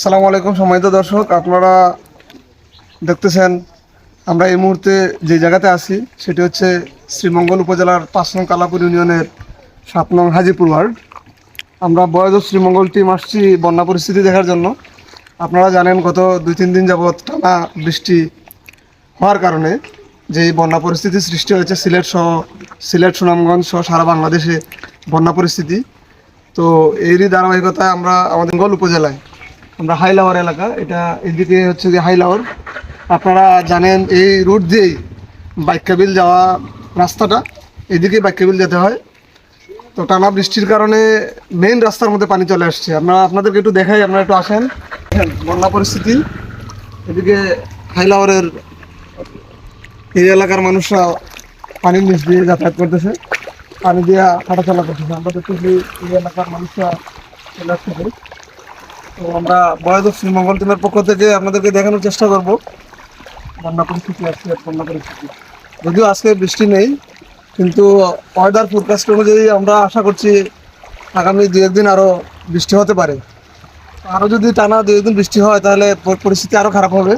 আসসালামু আলাইকুম সম্মানিত দর্শক, আপনারা দেখতেছেন আমরা এই মুহূর্তে যে জায়গাতে আছি, সেটি হচ্ছে শ্রীমঙ্গল উপজেলার পাঁচ নং কালাপুর ইউনিয়নের সাত নং হাজিপুর ওয়ার্ড। আমরা বয়স শ্রীমঙ্গল টিম আসছি বন্যা পরিস্থিতি দেখার জন্য। আপনারা জানেন, গত দুই তিন দিন যাবৎ টানা বৃষ্টি হওয়ার কারণে যে বন্যা পরিস্থিতি সৃষ্টি হয়েছে, সিলেট সহ, সিলেট, সুনামগঞ্জ সহ সারা বাংলাদেশে বন্যা পরিস্থিতি। তো এরই ধারাবাহিকতায় আমরা আমাদের গল উপজেলায় আমরা হাইলাওয়ার এলাকা, এটা এদিকে হচ্ছে যে হাইলাওয়ার আপনারা জানেন এই রুট দিয়েই বাইকাবিল যাওয়া রাস্তাটা, এদিকে বাইকাবিল যেতে হয়। তো টানা বৃষ্টির কারণে মেইন রাস্তার মধ্যে পানি চলে আসছে। আপনারা আপনাদেরকে একটু দেখাই, আপনারা একটু আসেন। বন্যা পরিস্থিতি, এদিকে হাইলাওয়ারের এই এলাকার মানুষরা পানির নিচ দিয়ে যাতায়াত করতেছে, পানি দিয়ে হাঁটাচলা করতেছে। দেখতেছি এই এলাকার মানুষরা চলে আসতেছে। তো আমরা বয়স শ্রীমঙ্গল টিমের পক্ষ থেকে আপনাদেরকে দেখানোর চেষ্টা করব। বন্যা পরিস্থিতি আছে বন্যা পরিস্থিতি। যদিও আজকে বৃষ্টি নেই কিন্তু ওয়েদার ফোরকাস্ট অনুযায়ী আমরা আশা করছি আগামী দু একদিন আরও বৃষ্টি হতে পারে। আরও যদি টানা দু একদিন বৃষ্টি হয় তাহলে পরিস্থিতি আরও খারাপ হবে।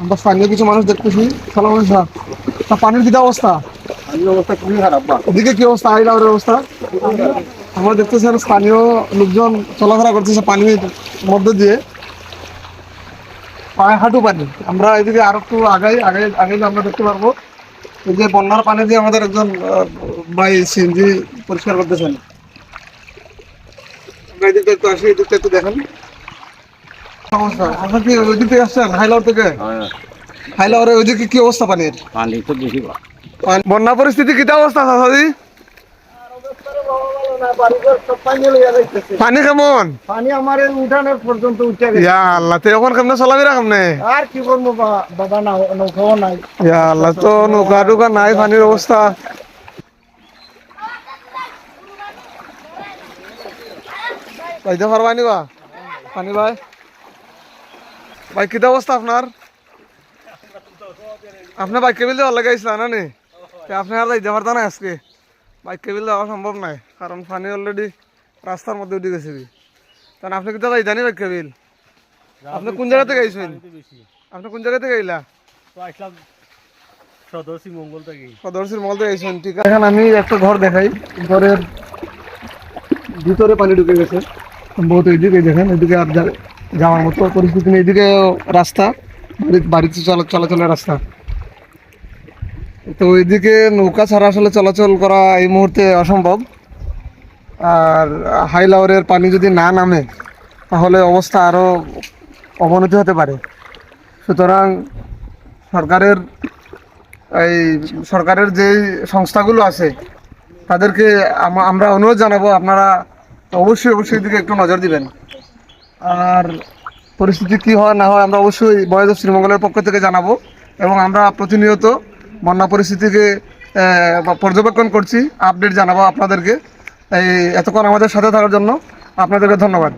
আমরা স্থানীয় কিছু মানুষ দেখতেছি। সালাম স্যার। তা পানির কি অবস্থা? অবস্থা খুবই খারাপ ওদিকে কি অবস্থা? আইলাওয়ারের অবস্থা? আমরা দেখতেছেন স্থানীয় লোকজন চলাফেরা করতেছে পানির মধ্যে দিয়ে। পায়ে হাঁটু পানি। আমরা এদিকে আরও একটু আগাই আগে আগে আমরা দেখতে পারব। এই যে বন্যার পানি দিয়ে আমাদের একজন ভাই সিএনজি পরিষ্কার করতেছেন। আমরা এদিকে একটু আসি এদিকে একটু দেখেন। সমস্যা। আপনার কি ওই দিক থেকে আসছেন? হাইলাওয়ার থেকে? ওইদিকে কি অবস্থা পানির? পানি তো বেশি বন্যা পরিস্থিতি কিটা অবস্থা সাসাদি পানি কেমন? পানি আমার এই উঠানের পর্যন্ত উঠে গেছে। ইয়া আল্লাহ তো এখন কেমনে চলাফেরা কেমনে? আর কি করব বা- বাবা না নৌকাও নাই। ইয়া আল্লাহ তো নৌকা টুকা নাই পানির অবস্থা। পাইতে পারবা নিবা পানি ভাই। ভাই কিটা অবস্থা আপনার? আপনি বাইক কেবিল দেওয়ার লাগে আইসলা না নি? তে আপনি আর যাইতে পারতা না আজকে। বাইক কেবিল দেওয়া সম্ভব নাই কারণ পানি অলরেডি রাস্তার মধ্যে উঠে গেছে কি কারণ আপনি কিটা যাইতা নি বাইক কেবিল? আপনি কোন জায়গা থেকে আইসেন আপনি কোন জায়গা থেকে আইলা সদস্য মঙ্গল থেকে। সদস্যের মল থেকে আইসেন ঠিক আছে। আমি একটা ঘর দেখাই। ঘরের ভিতরে পানি ঢুকে গেছে। এইদিকে দেখেন এদিকে আর যা- যাওয়ার মতো পরিস্থিতি নেই। এদিকে রাস্তা বাড়িতে চলা চলাচলের রাস্তা। তো ওইদিকে নৌকা ছাড়া আসলে চলাচল করা এই মুহূর্তে অসম্ভব। আর হাইলাওয়ারের পানি যদি না নামে, তাহলে অবস্থা আরও অবনতি হতে পারে। সুতরাং সরকারের এই সরকারের যে সংস্থাগুলো আছে, তাদেরকে আমরা অনুরোধ জানাব, আপনারা অবশ্যই অবশ্যই দিকে একটু নজর দিবেন। আর পরিস্থিতি কি হয়, না হয় আমরা অবশ্যই বয়স শ্রীমঙ্গলের পক্ষ থেকে জানাব এবং আমরা প্রতিনিয়ত বন্যা পরিস্থিতিকে পর্যবেক্ষণ করছি, আপডেট জানাব আপনাদেরকে। এই, এতক্ষণ আমাদের সাথে থাকার জন্য আপনাদেরকে ধন্যবাদ।